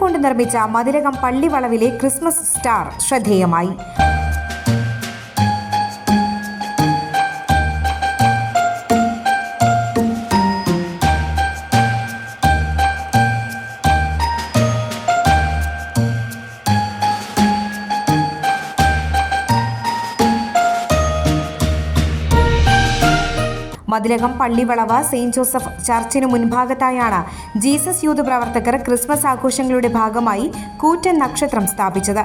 കൊണ്ട് നിർമ്മിച്ച Mathilakam പള്ളിവളവിലെ Christmas star ശ്രദ്ധേയമായി. മതിലകം പള്ളിവളവ് സെയിന്റ് ജോസഫ് ചർച്ചിന് മുൻഭാഗത്തായാണ് ജീസസ് യൂത്ത് പ്രവർത്തകർ ക്രിസ്മസ് ആഘോഷങ്ങളുടെ ഭാഗമായി കൂറ്റൻ നക്ഷത്രം സ്ഥാപിച്ചത്.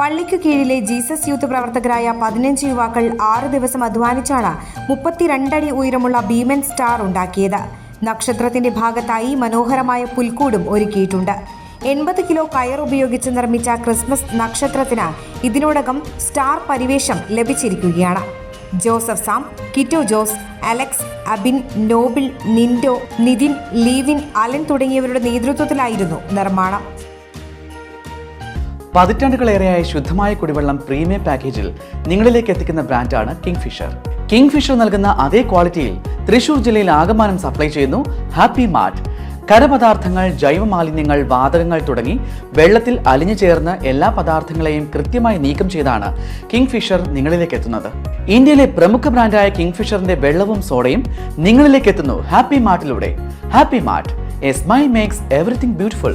പള്ളിക്കു കീഴിലെ ജീസസ് യൂത്ത് പ്രവർത്തകരായ പതിനഞ്ച് യുവാക്കൾ ആറ് ദിവസം അധ്വാനിച്ചാണ് മുപ്പത്തിരണ്ടടി ഉയരമുള്ള ഭീമൻ സ്റ്റാർ ഉണ്ടാക്കിയത്. നക്ഷത്രത്തിന്റെ ഭാഗത്തായി മനോഹരമായ പുൽക്കൂടും ഒരുക്കിയിട്ടുണ്ട്. എൺപത് കിലോ കയർ ഉപയോഗിച്ച് നിർമ്മിച്ച ക്രിസ്മസ് നക്ഷത്രത്തിന് ഇതിനോടകം സ്റ്റാർ പരിവേഷം ലഭിച്ചിരിക്കുകയാണ്. Joseph Sam Kitto Jose Alex Abin Noble Nindo Nithin ലീവിൻ Allen തുടങ്ങിയവരുടെ നേതൃത്വത്തിലായിരുന്നു നിർമ്മാണം. പതിറ്റാണ്ടുകളേറെയായി ശുദ്ധമായ കുടിവെള്ളം പ്രീമിയം പാക്കേജിൽ നിങ്ങളിലേക്ക് എത്തിക്കുന്ന ബ്രാൻഡാണ് കിങ് ഫിഷർ കിങ് ഫിഷർ നൽകുന്ന അതേ ക്വാളിറ്റിയിൽ തൃശൂർ ജില്ലയിൽ ആകമാനം സപ്ലൈ ചെയ്യുന്നു ഹാപ്പി മാർട്ട്. ഖരപദാർത്ഥങ്ങൾ ജൈവമാലിന്യങ്ങൾ വാതകങ്ങൾ തുടങ്ങി വെള്ളത്തിൽ അലിഞ്ഞു ചേർന്ന് എല്ലാ പദാർത്ഥങ്ങളെയും കൃത്യമായി നീക്കം ചെയ്താണ് കിങ് ഫിഷർ നിങ്ങളിലേക്ക് എത്തുന്നത്. ഇന്ത്യയിലെ പ്രമുഖ ബ്രാൻഡായ കിങ് ഫിഷറിന്റെ വെള്ളവും സോഡയും നിങ്ങളിലേക്ക് എത്തുന്നു happy മാർട്ടിലൂടെ. Happy Mart as my makes everything beautiful.